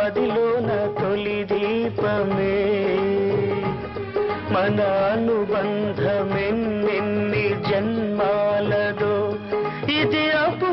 మదిలోన తొలి దీపమే. మన అనుబంధమెన్ని జన్మాలదో. ఇది అపు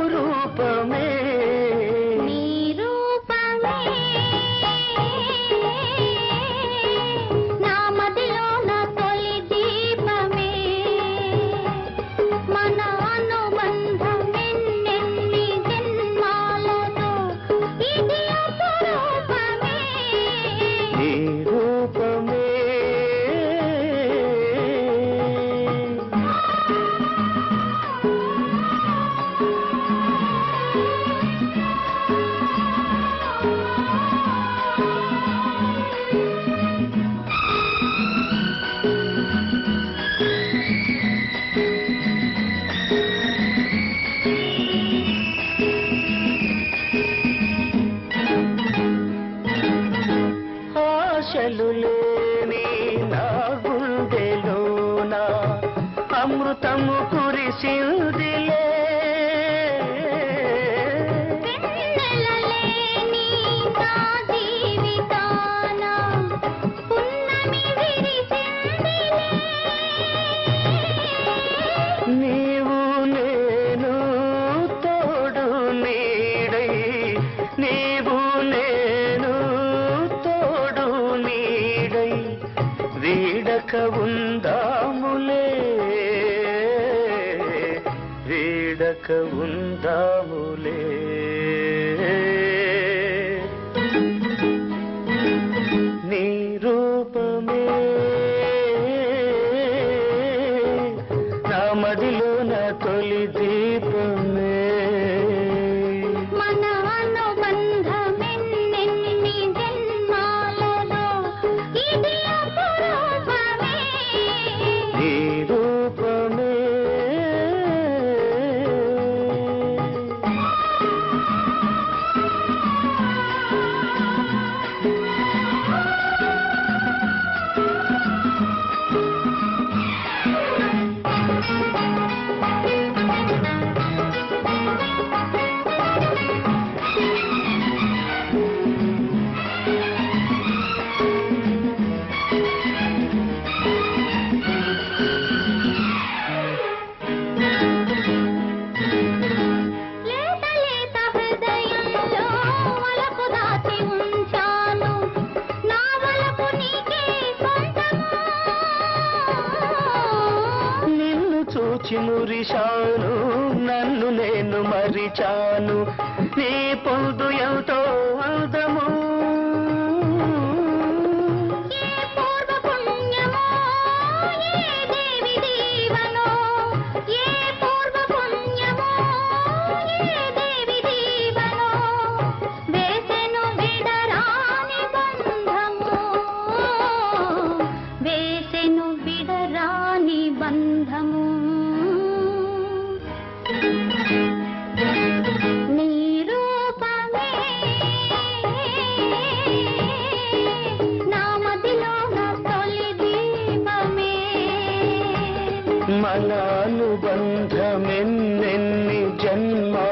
ఆశలు నా గుండెలోన అమృతము కురిసిందిలే ఇక ఉందాములే. వీడక ఉందాములే. చూచి మురిశాను నన్ను నేను మరిచాను. నీ పొందు ఎంతో అందము బంధము. మలానుబంధమెన్నెన్ని జన్మా